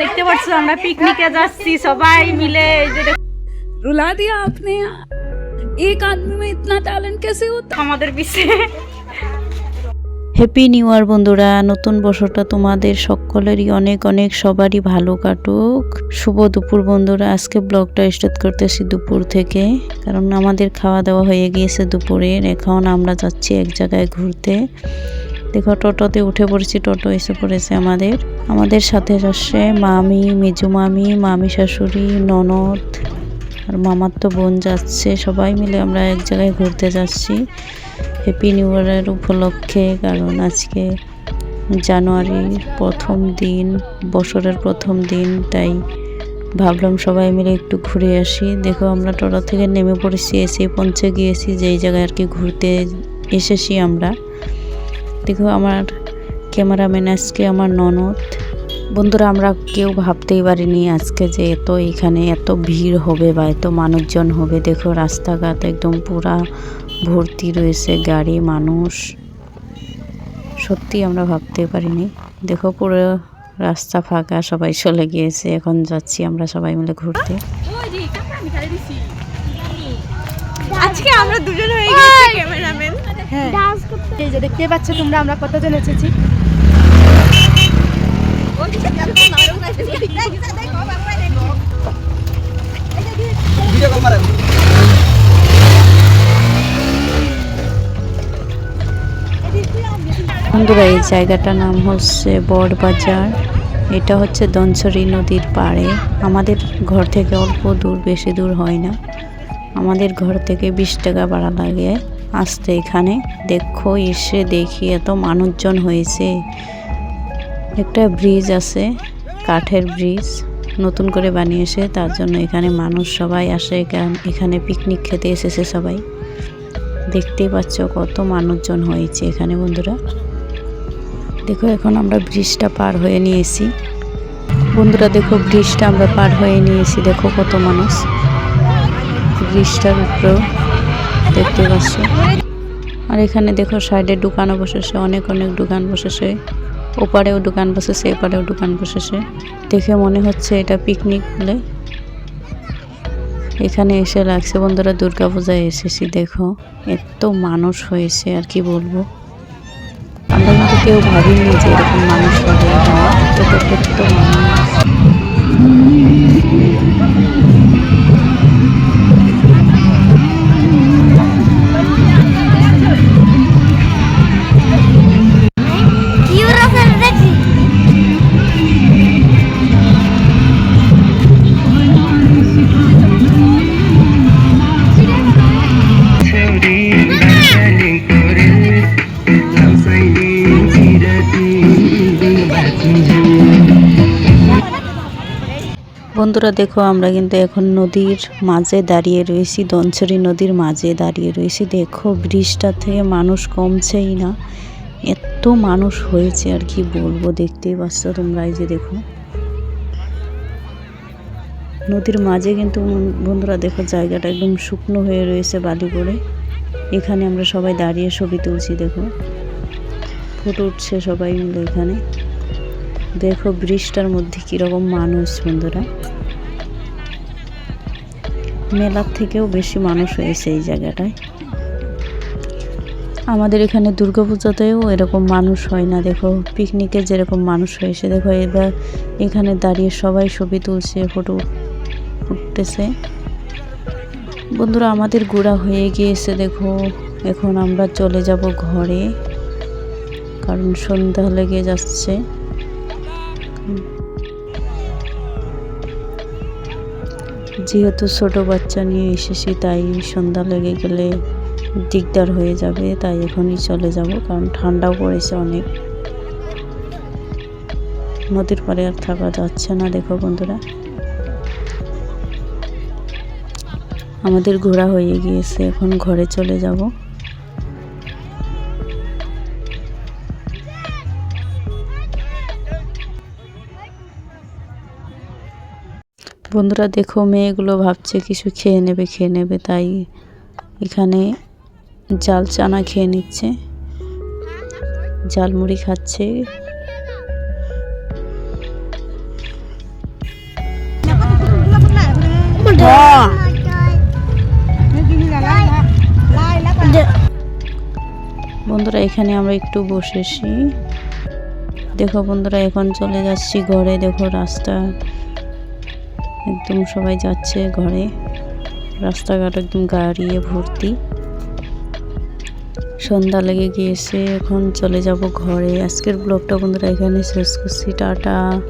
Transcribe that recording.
দেখতে পাচ্ছ আমরা পিকনিকে যাচ্ছি সবাই মিলে রুলা দিয়া আপনি। এক আদমি মে ইতনা ট্যালেন্ট কেসে হতো? আমাদের পিছে। হ্যাপি নিউ ইয়ার বন্ধুরা। নতুন বছরটা তোমাদের সকলেরই অনেক অনেক সবারই ভালো কাটুক। শুভ দুপুর বন্ধুরা। আজকে ব্লগটা স্টার্ট করতেছি দুপুর থেকে কারণ আমাদের খাওয়া দাওয়া হয়ে গিয়েছে দুপুরের। এখন আমরা যাচ্ছি এক জায়গায় ঘুরতে। দেখো, টোটোতে উঠে পড়েছি, টোটো এসে পড়েছে আমাদের। আমাদের সাথে আসছে মামি, মেজু মামি মামি শাশুড়ি, ননদ, আর মামার তো বোন যাচ্ছে। সবাই মিলে আমরা এক জায়গায় ঘুরতে যাচ্ছি। হ্যাপি নিউ ইয়ারের উপলক্ষে, কারণ আজকে জানুয়ারির প্রথম দিন, বছরের প্রথম দিন, তাই ভাবলাম সবাই মিলে একটু ঘুরে আসি। দেখো, আমরা টোটো থেকে নেমে পড়েছি, এসে পৌঁছে গিয়েছি, যেই জায়গায় আর কি ঘুরতে এসেছি আমরা। দেখো আমার ক্যামেরাম্যান আজকে আমার ননদ। বন্ধুরা, আমরা কেউ ভাবতেই পারিনি আজকে যে এত এখানে এত ভিড় হবে বা এত মানুষজন হবে। দেখো রাস্তাঘাট একদম পুরা ভর্তি রয়েছে, গাড়ি, মানুষ। সত্যি আমরা ভাবতে পারিনি। দেখো পুরো রাস্তা ফাঁকা, সবাই চলে গিয়েছে। এখন যাচ্ছি আমরা সবাই মিলে ঘুরতে। আজকে আমরা দুজন হয়ে গেছি ক্যামেরাম্যান। হ্যাঁ। এই যে দেখতে পাচ্ছ তোমরা আমরা কতজন এসেছি? বন্ধুরা এই জায়গাটার নাম হচ্ছে বড়বাজার এটা হচ্ছে দনসরি নদীর পাড়ে। আমাদের ঘর থেকে অল্প দূর বেশি দূর হয় না। আমাদের ঘর থেকে বিশ টাকা ভাড়া লাগে। আসতে এখানে। দেখো, এসে দেখি এত মানুষজন হয়েছে। একটা ব্রিজ আছে, কাঠের ব্রিজ নতুন করে বানিয়েছে, তার জন্য এখানে মানুষ সবাই আসে। এখান- পিকনিক খেতে এসেছে সবাই। দেখতেই পাচ্ছ কত মানুষজন হয়েছে এখানে বন্ধুরা। দেখো, এখন আমরা ব্রিজটা পার হয়ে নিয়েছি। বন্ধুরা, দেখো ব্রিজটা আমরা পার হয়ে নিয়েছি। দেখো কত মানুষ। ব্রিজটার উপরেও দেখতে পাচ্ছ। আর এখানে দেখো, সাইডে দোকানও বসেছে, অনেক অনেক দোকান বসেছে। ওপারেও দোকান বসেছে, এপারেও দোকান বসেছে। দেখে মনে হচ্ছে এটা পিকনিক বলে এখানে এসে লাগছে বন্ধুরা, দুর্গা পূজায় এসেছি, দেখো। এত মানুষ হয়েছে, আর কি বলব। আমরা কিন্তু কেউ ভাবিনি যে এরকম মানুষ হবে। এখানে কত মানুষ বন্ধুরা, দেখো আমরা কিন্তু এখন নদীর মাঝে দাঁড়িয়ে রয়েছি, দনছড়ি নদীর মাঝে দাঁড়িয়ে রয়েছি। দেখো ব্রিজটা থেকে মানুষ কমছেই না, এত মানুষ হয়েছে আর কি বলব, দেখতেই পাচ্ছ তোমরা এই যে দেখো। নদীর মাঝে কিন্তু বন্ধুরা, দেখো জায়গাটা একদম শুকনো হয়ে রয়েছে বালি করে। এখানে আমরা সবাই দাঁড়িয়ে ছবি তুলছি, দেখো। ফটো উঠছে সবাই মিলে এখানে। দেখো ব্রিজটার মধ্যে কীরকম মানুষ বন্ধুরা। মেলার থেকেও বেশি মানুষ হয়েছে এই জায়গাটায়। আমাদের এখানে দুর্গাপূজাতেও এরকম মানুষ হয় না, দেখো। পিকনিকে যেরকম মানুষ হয়েছে, দেখো, এবার এখানে দাঁড়িয়ে সবাই ছবি তুলছে, ফটো উঠতেছে। বন্ধুরা, আমাদের ঘোরা হয়ে গিয়েছে, দেখো। এখন আমরা চলে যাব ঘরে, কারণ সন্ধ্যা লেগে যাচ্ছে। যেহেতু ছোট বাচ্চা নিয়ে এসেছি, তাই সন্ধ্যা লেগে গেলে দিকদার হয়ে যাবে, তাই এখনই চলে যাব, কারণ ঠান্ডাও পড়েছে অনেক। নদীর পাড়ে আর থাকা যাচ্ছে না, দেখো বন্ধুরা। আমাদের ঘোরা হয়ে গিয়েছে, এখন ঘরে চলে যাব। বন্ধুরা, দেখো মেয়েগুলো ভাবছে কিছু খেয়ে নেবে খেয়ে নেবে, তাই এখানে জাল চানা খেয়ে নিচ্ছে। জালমুড়ি খাচ্ছে। বন্ধুরা, এখানে আমরা একটু বসেছি। দেখো বন্ধুরা, এখন চলে যাচ্ছি ঘরে। দেখো রাস্তা একদম সবাই যাচ্ছে ঘরে। রাস্তাঘাট একদম গাড়িয়ে ভর্তি। সন্ধ্যা লেগে গিয়েছে, এখন চলে যাব ঘরে। আজকের ব্লগটা বন্ধুরা এখানে শেষ করছি। টাটা।